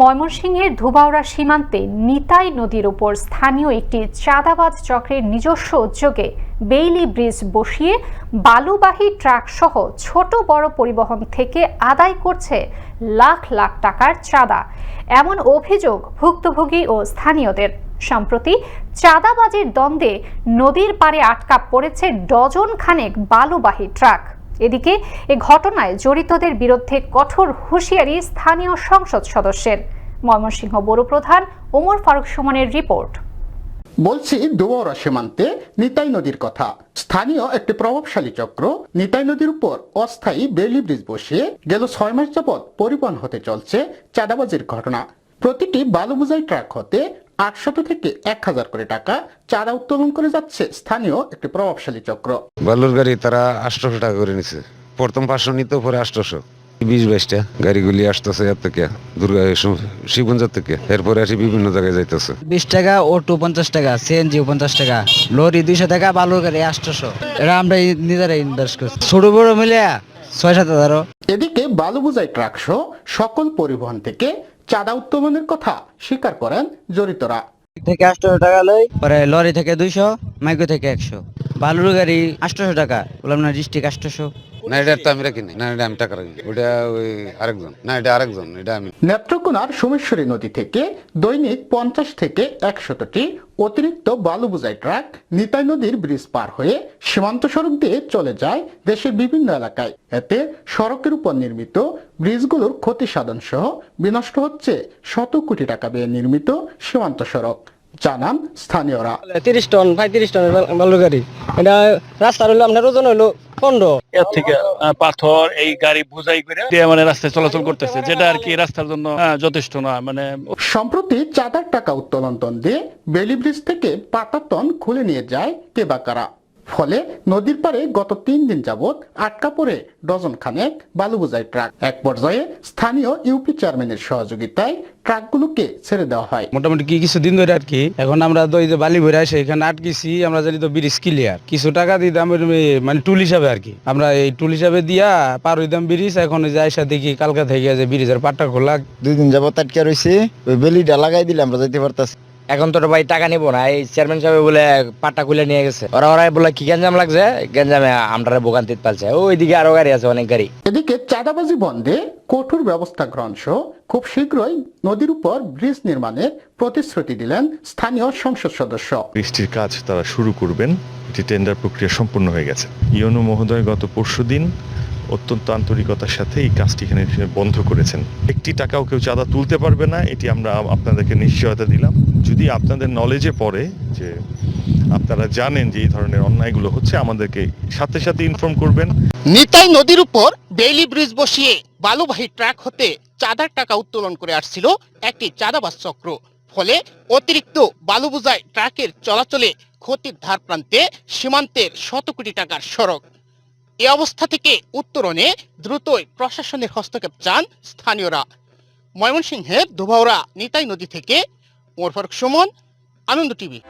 ময়মনসিংহের ধুবাউড়া সীমান্তে নিতাই নদীর উপর স্থানীয় একটি চাঁদাবাজ চক্রের নিজস্ব উদ্যোগে বেইলি ব্রিজ বসিয়ে বালুবাহী ট্রাক সহ ছোট বড় পরিবহন থেকে আদায় করছে লাখ লাখ টাকার চাঁদা। এমন অভিযোগ ভুক্তভোগী ও স্থানীয়দের। সম্প্রতি চাঁদাবাজির দ্বন্দ্বে নদীর পাড়ে আটকা পড়েছে ডজন খানেক বালুবাহী ট্রাক। এদিকে, এ ঘটনায় জড়িতদের বিরুদ্ধে কঠোর হুঁশিয়ারি স্থানীয় সংসদ সদস্যের। ময়মনসিংহ বড় প্রধান ওমর ফারুক সুমনের রিপোর্ট। বলছি, দুয়ারা সীমান্তে নিতাই নদীর কথা। স্থানীয় একটি প্রভাবশালী চক্র নিতাই নদীর উপর অস্থায়ী বেলি ব্রিজ বসিয়ে গেল ছয় মাস যাবৎ পরিবহন হতে চলছে চাঁদাবাজির ঘটনা। প্রতিটি বালু বোঝাই ট্রাক হতে আটশত থেকে এক হাজার করে টাকা চাঁদা উত্তোলন করে যাচ্ছে স্থানীয় একটি প্রভাবশালী চক্র। বালুর গাড়ি তারা আটশোশো টাকা করে নিছে। প্রথম পাঁচশো নিত পরে আটশোশো। বিশ বাইশটা গাড়িগুলি আসতেছে এর থেকে দুর্গা শিবগঞ্জ থেকে। এরপরে আসি বিভিন্ন জায়গায় যাইতেছে। বিশ টাকা অটো পঞ্চাশ টাকা সিএনজি পঞ্চাশ টাকা লরি দুইশো টাকা বালুর গাড়ি আটশোশো। এটা আমরা নিজেরাই ইনভেস্ট করছি। ছোট বড় মিলে ছয় সাত হাজারও। এদিকে বালু বোঝাই ট্রাক সহ সকল পরিবহন থেকে চাঁদা উত্তোলনের কথা স্বীকার করেন জড়িতরা। থেকে আটশো টাকা লই পরে লরি থেকে দুইশো মাইক্রো থেকে একশো। বালুর গাড়ি আটশোশো টাকা বললাম না ডিস্ট্রিক্ট আটশোশো। না এটা তো আমি রাখিনি আমি টাকা রাখি আরেকজন। না এটা আরেকজন এটা আমি নেত্রকোনার সোমেশ্বরী নদী থেকে দৈনিক পঞ্চাশ থেকে একশতটি অতিরিক্ত বালু বোঝাই ট্রাক নিতাই নদীর ব্রিজ পার হয়ে সীমান্ত সড়ক দিয়ে চলে যায় দেশের বিভিন্ন এলাকায়। এতে সড়কের উপর নির্মিত ব্রিজগুলোর ক্ষতি সাধন সহ বিনষ্ট হচ্ছে শত কোটি টাকা ব্যয়ে নির্মিত সীমান্ত সড়ক। জানান স্থানীয়রা। তিরিশ টন, পঁয়ত্রিশ টনের বালু গাড়ি। এটা রাস্তার হইল আপনার ওজন হইল পনেরো এর থেকে পাথর এই গাড়ি বোঝাই করে দিয়ে মানে রাস্তায় চলাচল করতেছে যেটা আর কি রাস্তার জন্য আহ, যথেষ্ট নয় মানে সম্প্রতি চাঁদার টাকা উত্তোলন দিয়ে বেলি ব্রিজ থেকে পাতাতন খুলে নিয়ে যায় কেবাকারা বা কারা। ফলে নদীর পাড়ে গত তিন দিন যাবৎ আটকা পড়ে ডজন খানেক বালু বোঝাই ট্রাক। এক পর্যায়ে স্থানীয় ইউপি চেয়ারম্যানের সহযোগিতায় ট্রাকগুলোকে ছেড়ে দেওয়া হয়। মোটামুটি কি কিছু দিন ধরে আর কি এখন আমরা তো এই যে বালি ভরে আসে, এখানে আটকেছি, আমরা জানি তো ব্রিজ ক্লিয়ার কিছু টাকা দিতাম মানে টুল হিসাবে আর কি আমরা এই টুল হিসাবে দিয়া পার হইতাম ব্রিজ, এখন যে আইসা দেখি কালকা থেকে যে ব্রিজের পাটটা খোলা দুই দিন যাবত আটকে রয়েছে ওই বেলিটা লাগাই দিলে আমরা যাইতে পারতাছি। এখন তো ভাই টাকা নিবো না এই চেয়ারম্যান সাহেব বলে পাট্টা খুলে নিয়ে গেছে। ওরা ওরা বলে কি গ্যাঞ্জাম লাগছে? গ্যাঞ্জামে আমরা ভোগান্তিত পালছে। ওইদিকে আরও গাড়ি আছে অনেক গাড়ি। এদিকে চাঁদাবাজি বন্ধে কঠোর ব্যবস্থা গ্রহণ সহ খুব শীঘ্রই নদীর উপর ব্রিজ নির্মাণের প্রতিশ্রুতি দিলেন স্থানীয় সংসদ সদস্য। বৃষ্টির কাজ তারা শুরু করবেন। এটি টেন্ডার প্রক্রিয়া সম্পূর্ণ হয়ে গেছে। ইয়নু মহোদয় গত পরশুদিন অত্যন্ত আন্তরিকতার সাথে এই কাজটি এখানে বন্ধ করেছেন। একটি টাকাও কেউ চাঁদা তুলতে পারবে না, এটি আমরা আপনাদেরকে নিশ্চয়তা দিলাম। যদি আপনাদের নলেজে পড়ে যে আপনারা জানেন যে এই ধরনের অন্যায়গুলো হচ্ছে, আমাদেরকে সাথে সাথে ইনফর্ম করবেন। নিতাই নদীর উপর বেইলি ব্রিজ বসিয়ে বালুবাহী ট্রাক হতে চাঁদার টাকা উত্তোলন করে আসছিল একটি চাঁদাবাস চক্র। ফলে অতিরিক্ত বালু বোঝাই ট্রাকের চলাচলে ক্ষতির ধার প্রান্তে সীমান্তের শত কোটি টাকার সড়ক। এ অবস্থা থেকে উত্তরণে দ্রুতই প্রশাসনের হস্তক্ষেপ চান স্থানীয়রা। ময়মনসিংহের দুভাওরা নিতাই নদী থেকে ওমর ফারুক সুমন, আনন্দ টিভি।